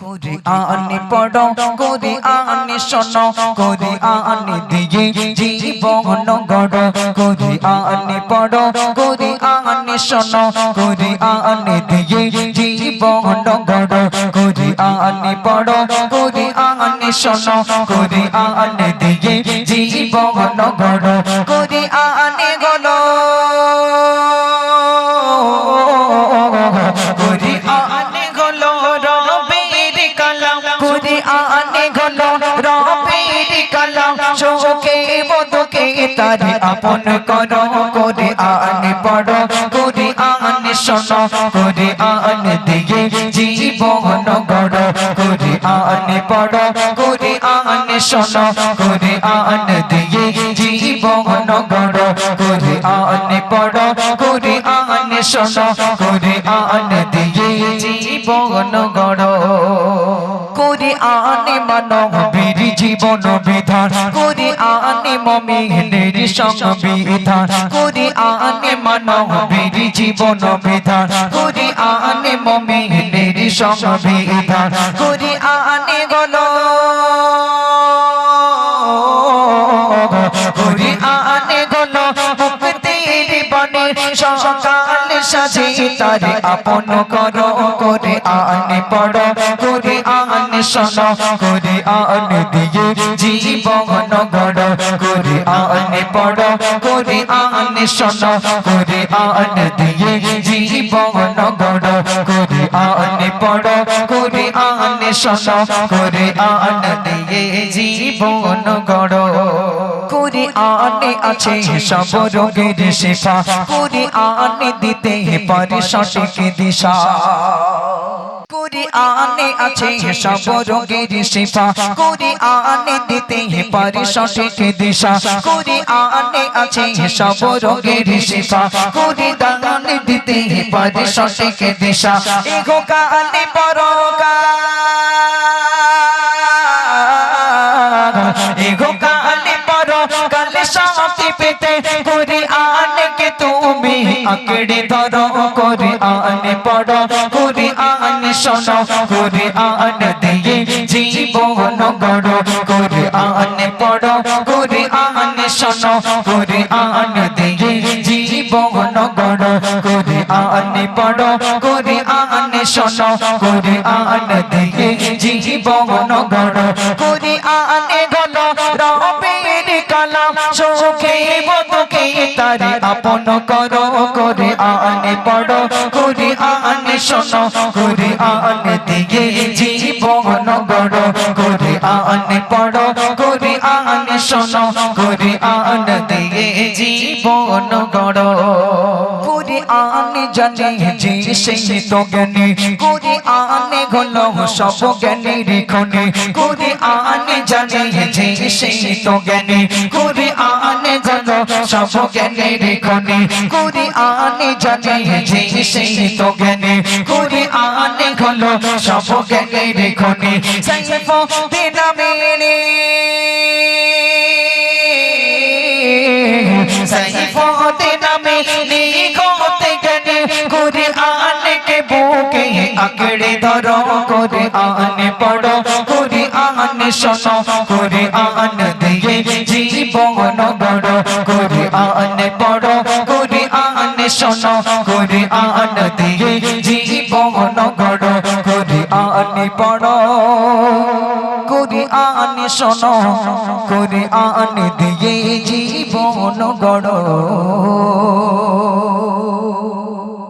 করে আনে পড়ো করে আনে শোনো করে আনে দিয়ে জীবন গড় করে আনে পড়ো করে আনে শোনো করে আনে দিয়ে জীবন গড় করে আনে পড়ো করে আনে শোনো করে আনে দিয়ে জীবন গড় করে আনে গলো আনে গলো রবের কালাম শোকে বদকে তারে আপন করো, করে আনে পড়ো, করে আনে শোনো, করে আনে দিয়ে জীবন গড়, করে আনে পড়ো, করে আনে শোনো, করে আনে দিয়ে জীবন গড়, করে আনে পড়ো, করে আনে শোনো, করে আনে দিয়ে জীবন গড়। আনে মানবীর জীবন বিধান। করে আনে মমিনের সংবিধান। করে আনে মানবীর জীবন বিধান। করে আনে মমিনের সংবিধান। করে মুক্তির বনে সকাল সাজে তারে আপন করো, করে আনে পড়ো, করে আনে শোনো, করে আনে দিয়ে জীবন গড়, করে আনে পড়ো, করে আনে শোনো, করে আনে দিয়ে জীবন গড়, করে আনে পড়ো, করে আনে শোনো, করে আনে দিয়ে জীবন গড়। করে আনে আছে সব রোগের শিফা। করে আনে দিতে পারে সঠিক দিশা। করে আনে আছে সব রোগের শিফা। করে আনে দিতে পারে সঠিক দিশা। করে আনে আছে সব রোগের শিফা। করে দান দিতে পারে সঠিক দিশা। এগো কানে পরকা এগো শান্তি পেতে করে আনকে তুমি আঁকড়ে ধরো করে আনে পড়ো করে আনে শোনো করে আন দিয়ে জীবন গড়ো করে আনে পড়ো করে আনে শোনো করে আন দিয়ে জীবন গড়ো করে আনে পড়ো করে আনে শোনো করে আন দিয়ে জীবন গড়ো করে আনে তারে আপন করো, করে আনে পড়ো, করে আনে শোনো, করে আনে দিয়ে জীবন গড়ো, করে আনে পড়ো, করে আনে শোনো, করে আনে দিয়ে জীবন গড়ো। আনে জানে, যে সেই তো জ্ঞানী। করে আনে গলো সব জ্ঞানীর খনি। করে আনে জানে, যে সেই তো জ্ঞানী। করে আনে জানো সব জ্ঞানীর খনি। করে আনে জানে, যে সেই তো জ্ঞানী। করে আনে গলো সব জ্ঞানীর খনি। সাইফ দিনা মেরে ধরো, করে আনে পড়ো, করে আনে শোনো, করে আন দিয়ে জীবন গড়, করে আনে পড়ো, করে আনে শোনো, করে আন দিয়ে জীবন গড়, করে আনে পড়ো, করে আনে শোনো, করে আন দিয়ে জীবন গড়।